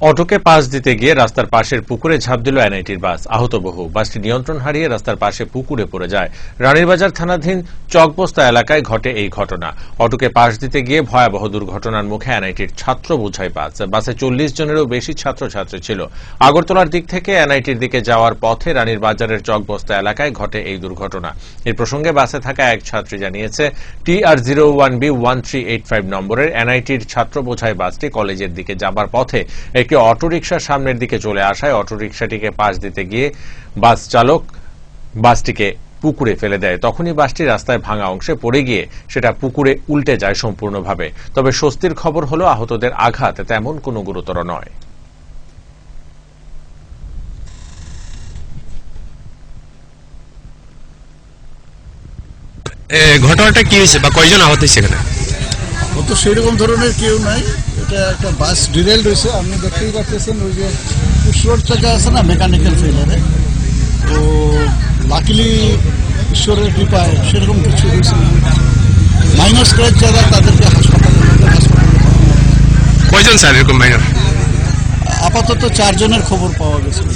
অটোকে পাশ দিতে গিয়ে রাস্তার পাশের পুকুরে ঝাঁপ দিল এনআইটির বাস। আহত বহু। বাসটি নিয়ন্ত্রণ হারিয়ে রাস্তার পাশে পুকুরে পড়ে যায়। রানীরবাজার থানাধীন চকবস্তা এলাকায় ঘটে এই ঘটনা। অটোকে পাশ দিতে গিয়ে ভয়াবহ দুর্ঘটনার মুখে এনআইটির ছাত্র বোঝাই বাস বাসে চল্লিশ জনেরও বেশি ছাত্রছাত্রী ছিল। আগরতলার দিক থেকে এনআইটির দিকে যাওয়ার পথে রানীর বাজারের চকবস্তা এলাকায় ঘটে এই দুর্ঘটনা। এই প্রসঙ্গে বাসে থাকা এক ছাত্রী জানিয়েছে, T R zero one B one three eight five নম্বরের এনআইটির ছাত্র বোঝাই বাসটি কলেজের দিকে যাবার পথে একটি অটোরিকশার সামনের দিকে চলে আসায় অটোরিকশাটিকে পাশ দিতে গিয়ে বাস চালক বাসটিকে পুকুরে ফেলে দেয়। তখনই বাসটি রাস্তায় ভাঙা অংশে পড়ে গিয়ে সেটা পুকুরে উল্টে যায় সম্পূর্ণভাবে। তবে স্বস্তির খবর হলো আহতদের আঘাত তেমন কোনো গুরুতর নয়। ঘটনাটা কি হয়েছে বা কয়জন আহত হয়েছে এখানে? ও তো সেরকম ধরনের কেউ নাই। এটা একটা বাস ডিরেল রয়েছে আপনি দেখতেই পাচ্ছেন ওই যে ঈশ্বর থেকে আছে না মেকানিক্যাল ফেলারে তো লাকিলি ঈশ্বরের কৃপায় সেরকম কিছু হয়েছে মাইনর স্ক্র্যাচ যারা তাদেরকে হাসপাতালে হাসপাতালে কয়জন স্যার এরকম মাইনর আপাতত চারজনের খবর পাওয়া গেছে।